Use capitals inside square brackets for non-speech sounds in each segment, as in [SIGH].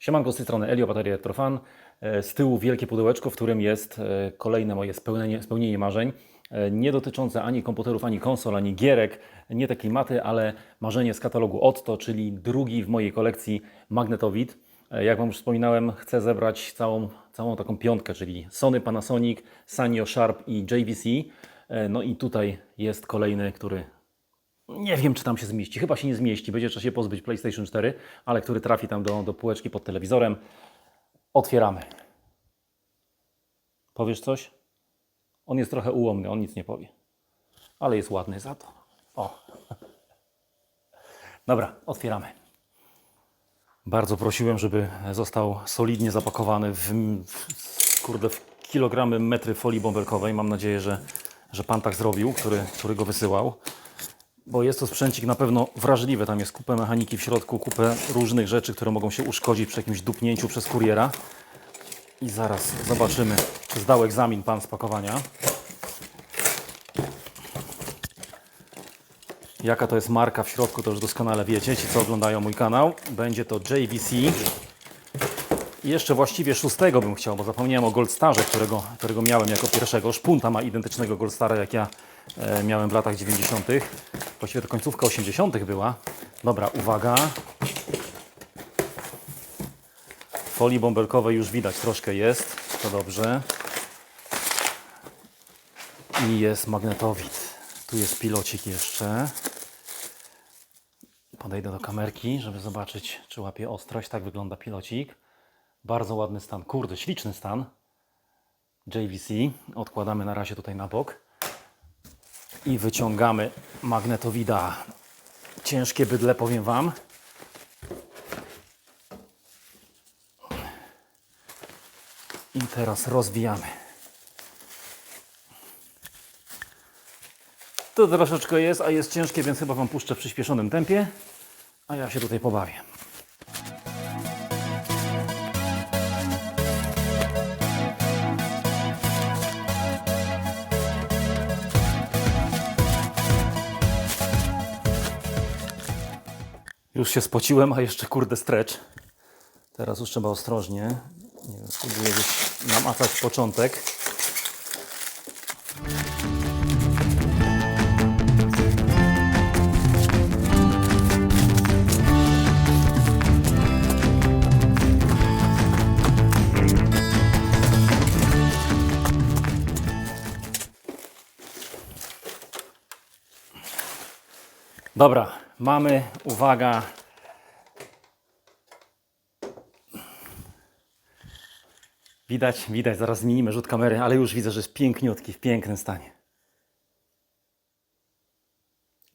Siemanko, z tej strony Elio, bateria Electrofan. E, Z tyłu wielkie pudełeczko, w którym jest e, kolejne moje spełnienie, spełnienie marzeń. E, Nie dotyczące ani komputerów, ani konsol, ani gierek, nie te klimaty, ale marzenie z katalogu Otto, czyli drugi w mojej kolekcji magnetowid. Jak Wam już wspominałem, chcę zebrać całą, całą taką piątkę, czyli Sony, Panasonic, Sanyo, Sharp i JVC. No i tutaj jest kolejny, który nie wiem, czy tam się zmieści. Chyba się nie zmieści. Będzie trzeba się pozbyć PlayStation 4, ale który trafi tam do, do półeczki pod telewizorem. Otwieramy. Powiesz coś? On jest trochę ułomny, on nic nie powie. Ale jest ładny za to. O. [LAUGHS] Dobra, otwieramy. Bardzo prosiłem, żeby został solidnie zapakowany w, w, kurde, w kilogramy, metry folii bąbelkowej. Mam nadzieję, że, że pan tak zrobił, który, który go wysyłał bo jest to sprzęcik na pewno wrażliwy. Tam jest kupę mechaniki w środku, kupę różnych rzeczy, które mogą się uszkodzić przy jakimś dupnięciu przez kuriera. I zaraz zobaczymy, czy zdał egzamin pan z pakowania. Jaka to jest marka w środku, to już doskonale wiecie, ci co oglądają mój kanał. Będzie to JVC. I jeszcze właściwie szóstego bym chciał, bo zapomniałem o Goldstarze, którego, którego miałem jako pierwszego. Szpunta ma identycznego Goldstara, jak ja e, miałem w latach 90. Właściwie to końcówka 80. była. Dobra, uwaga. Folii bąbelkowej już widać, troszkę jest. To dobrze. I jest magnetowid. Tu jest pilocik jeszcze. Podejdę do kamerki, żeby zobaczyć, czy łapie ostrość. Tak wygląda pilocik. Bardzo ładny stan. Kurde, śliczny stan. JVC. Odkładamy na razie tutaj na bok. I wyciągamy magnetowida. Ciężkie bydle, powiem Wam. I teraz rozwijamy. To troszeczkę jest, a jest ciężkie, więc chyba Wam puszczę w przyspieszonym tempie. A ja się tutaj pobawię. Już się spociłem, a jeszcze kurde stretch. Teraz już trzeba ostrożnie. Nie wiem, spróbuję namacać początek. Dobra, mamy, uwaga. Widać, widać, zaraz zmienimy rzut kamery, ale już widzę, że jest piękniutki, w pięknym stanie.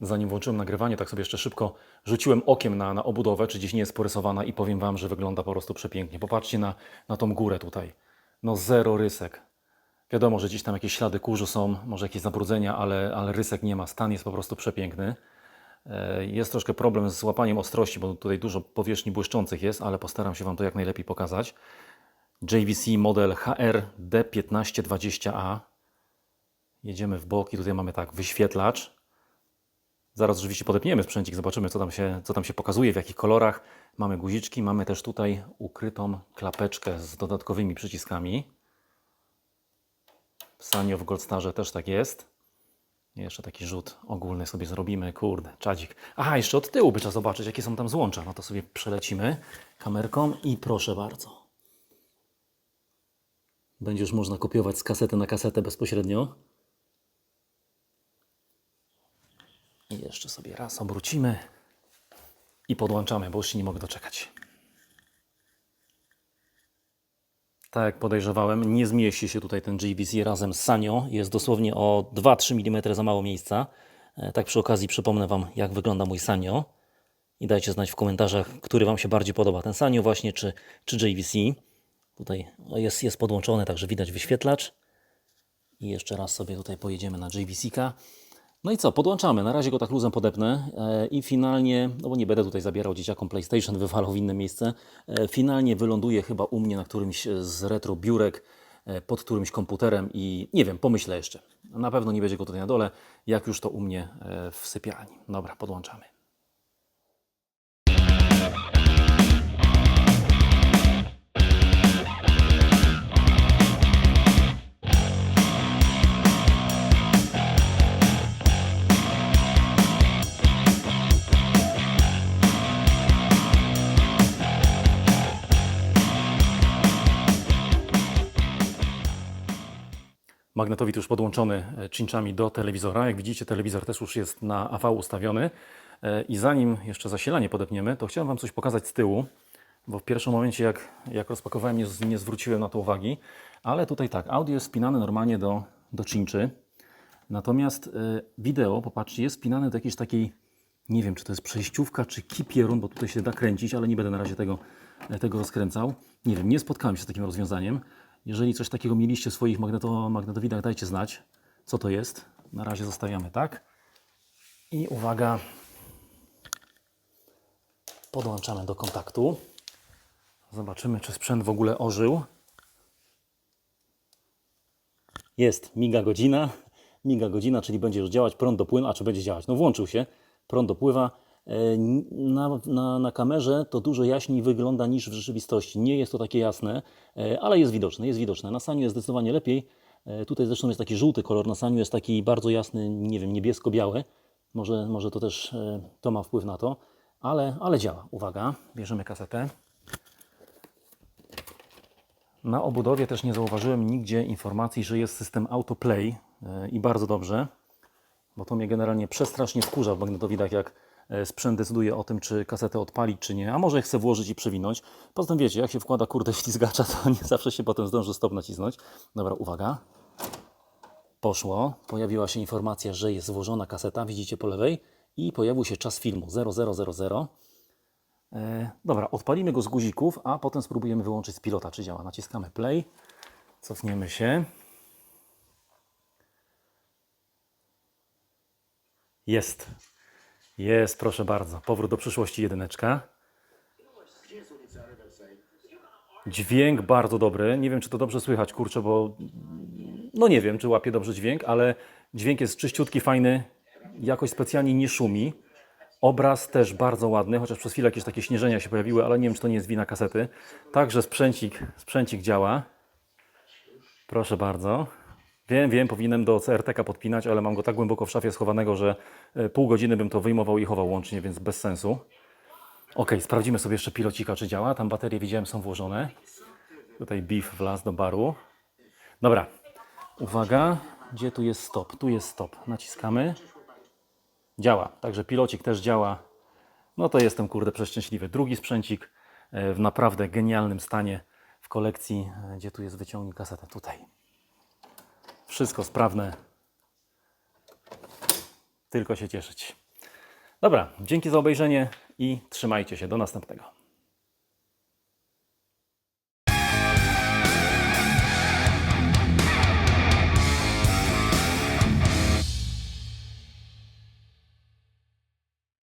Zanim włączyłem nagrywanie, tak sobie jeszcze szybko rzuciłem okiem na, na obudowę, czy gdzieś nie jest porysowana i powiem Wam, że wygląda po prostu przepięknie. Popatrzcie na, na tą górę tutaj. No zero rysek. Wiadomo, że gdzieś tam jakieś ślady kurzu są, może jakieś zabrudzenia, ale, ale rysek nie ma. Stan jest po prostu przepiękny. E, Jest troszkę problem z łapaniem ostrości, bo tutaj dużo powierzchni błyszczących jest, ale postaram się Wam to jak najlepiej pokazać. JVC model HR D1520A. Jedziemy w bok i tutaj mamy tak wyświetlacz. Zaraz oczywiście podepniemy sprzęcik, zobaczymy co tam, się, co tam się pokazuje, w jakich kolorach. Mamy guziczki, mamy też tutaj ukrytą klapeczkę z dodatkowymi przyciskami. W Sanyo w Goldstarze też tak jest. Jeszcze taki rzut ogólny sobie zrobimy. Kurde, czadzik. Aha, jeszcze od tyłu by trzeba zobaczyć, jakie są tam złącza. No to sobie przelecimy kamerką i proszę bardzo. Będzie już można kopiować z kasety na kasetę bezpośrednio. I jeszcze sobie raz obrócimy i podłączamy, bo już się nie mogę doczekać. Tak jak podejrzewałem, nie zmieści się tutaj ten JVC razem z Sanyo. Jest dosłownie o 2-3 mm za mało miejsca. E, Tak przy okazji przypomnę Wam, jak wygląda mój Sanyo. I dajcie znać w komentarzach, który Wam się bardziej podoba. Ten Sanyo właśnie, czy, czy JVC. Tutaj jest, jest podłączony, także widać wyświetlacz. I jeszcze raz sobie tutaj pojedziemy na JVC-ka. No i co, podłączamy. Na razie go tak luzem podepnę e, i finalnie, no bo nie będę tutaj zabierał dzieciakom PlayStation, [LAUGHS] wywalał w inne miejsce, e, finalnie wyląduje chyba u mnie na którymś z retro biurek e, pod którymś komputerem i nie wiem, pomyślę jeszcze. Na pewno nie będzie go tutaj na dole, jak już to u mnie w sypialni. Dobra, podłączamy. Magnetowid już podłączony e, czynczami do telewizora. Jak widzicie, telewizor też już jest na AV ustawiony. E, I zanim jeszcze zasilanie podepniemy, to chciałem Wam coś pokazać z tyłu, bo w pierwszym momencie, jak, jak rozpakowałem, nie, nie zwróciłem na to uwagi. Ale tutaj tak, audio jest spinane normalnie do, do czynczy. Natomiast e, wideo, popatrzcie, jest spinane do jakiejś takiej, nie wiem, czy to jest przejściówka, czy kipierun, bo tutaj się da kręcić, ale nie będę na razie tego, tego rozkręcał. Nie wiem, nie spotkałem się z takim rozwiązaniem. Jeżeli coś takiego mieliście w swoich magneto, magnetowidach, dajcie znać, co to jest. Na razie zostawiamy tak. I uwaga, podłączamy do kontaktu. Zobaczymy, czy sprzęt w ogóle ożył. Jest, miga godzina, miga godzina, czyli będzie już działać, prąd dopływa, a czy będzie działać? No włączył się, prąd dopływa. E, Na, na, na kamerze to dużo jaśniej wygląda niż w rzeczywistości. Nie jest to takie jasne, e, ale jest widoczne, jest widoczne. Na saniu jest zdecydowanie lepiej. E, Tutaj zresztą jest taki żółty kolor, na saniu jest taki bardzo jasny, nie wiem, niebiesko-biały. Może, może to też to ma wpływ na to, ale, ale działa. Uwaga, bierzemy kasetę. Na obudowie też nie zauważyłem nigdzie informacji, że jest system autoplay i bardzo dobrze, bo to mnie generalnie przestrasznie wkurza w magnetowidach, jak sprzęt decyduje o tym, czy kasetę odpalić, czy nie, a może chcę włożyć i przewinąć. Poza tym wiecie, jak się wkłada kurde ślizgacza, to nie zawsze się potem zdąży stop nacisnąć. Dobra, uwaga. Poszło. Pojawiła się informacja, że jest włożona kaseta, widzicie po lewej, i pojawił się czas filmu 0000. E, dobra, odpalimy go z guzików, a potem spróbujemy wyłączyć z pilota, czy działa. Naciskamy play, cofniemy się. Jest. Jest, proszę bardzo. Powrót do przyszłości jedyneczka. Dźwięk bardzo dobry. Nie wiem, czy to dobrze słychać, kurczę, bo no nie wiem, czy łapie dobrze dźwięk, ale dźwięk jest czyściutki, fajny. Jakoś specjalnie nie szumi. Obraz też bardzo ładny, chociaż przez chwilę jakieś takie śnieżenia się pojawiły, ale nie wiem, czy to nie jest wina kasety. Także sprzęcik, sprzęcik działa. Proszę bardzo. Wiem, wiem, powinienem do CRTK podpinać, ale mam go tak głęboko w szafie schowanego, że e, pół godziny bym to wyjmował i chował łącznie, więc bez sensu. Ok, sprawdzimy sobie jeszcze pilocika, czy działa. Tam baterie widziałem są włożone. Tutaj beef wlazł do baru. Dobra, uwaga, gdzie tu jest stop? Tu jest stop. Naciskamy. Działa, także pilocik też działa. No to jestem kurde przeszczęśliwy. Drugi sprzęcik e, w naprawdę genialnym stanie w kolekcji. E, Gdzie tu jest wyciągnij kasetę? Tutaj. Wszystko sprawne. Tylko się cieszyć. Dobra, dzięki za obejrzenie i trzymajcie się. Do następnego.